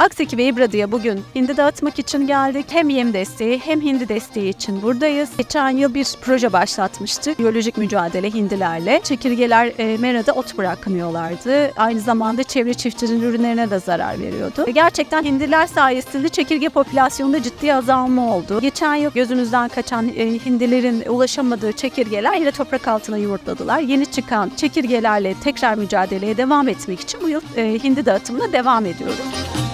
Akseki ve İbradı'ya bugün hindi dağıtmak için geldik. Hem yem desteği hem hindi desteği için buradayız. Geçen yıl bir proje başlatmıştık. Biyolojik mücadele hindilerle. Çekirgeler e, merada ot bırakmıyorlardı. Aynı zamanda çevre çiftçinin ürünlerine de zarar veriyordu. Ve gerçekten hindiler sayesinde çekirge popülasyonunda ciddi azalma oldu. Geçen yıl gözümüzden kaçan e, hindilerin ulaşamadığı çekirgeler yine toprak altına yumurtladılar. Yeni çıkan çekirgelerle tekrar mücadeleye devam etmek için bu yıl e, hindi dağıtımına devam ediyoruz.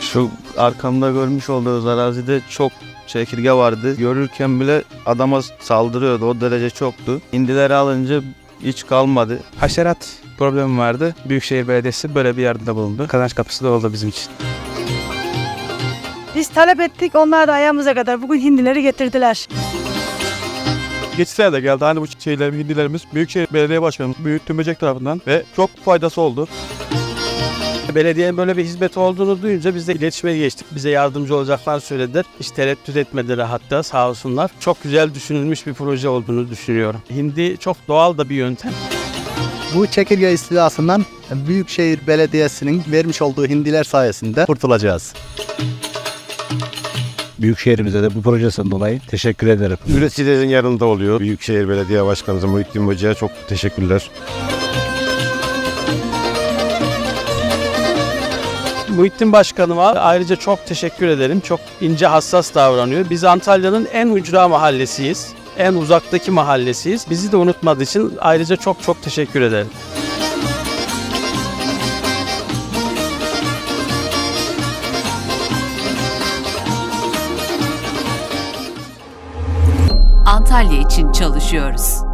Şu arkamda görmüş olduğunuz arazide çok çekirge vardı. Görürken bile adama saldırıyordu. O derece çoktu. Hindileri alınca hiç kalmadı. Haşerat problemi vardı. Büyükşehir Belediyesi böyle bir yardımda bulundu. Kazanç kapısı da oldu bizim için. Biz talep ettik, onlar da ayağımıza kadar bugün hindileri getirdiler. Geçse de geldi hani bu şeyler, hindilerimiz Büyükşehir Belediye Başkanımız Büyük Tümbecek tarafından ve çok faydası oldu. Belediyenin böyle bir hizmeti olduğunu duyunca biz de iletişime geçtik. Bize yardımcı olacaklar söylediler. Hiç tereddüt etmediler hatta sağ olsunlar. Çok güzel düşünülmüş bir proje olduğunu düşünüyorum. Hindi çok doğal da bir yöntem. Bu çekirge istilasından Büyükşehir Belediyesi'nin vermiş olduğu hindiler sayesinde kurtulacağız. Büyükşehirimize de bu projesinden dolayı teşekkür ederim. Üreticilerin yanında oluyor. Büyükşehir Belediye Başkanımız Muhittin Hoca'ya çok teşekkürler. Muhittin Başkanıma ayrıca çok teşekkür ederim. Çok ince hassas davranıyor. Biz Antalya'nın en ücra mahallesiyiz. En uzaktaki mahallesiyiz. Bizi de unutmadığı için ayrıca çok çok teşekkür ederim. Antalya için çalışıyoruz.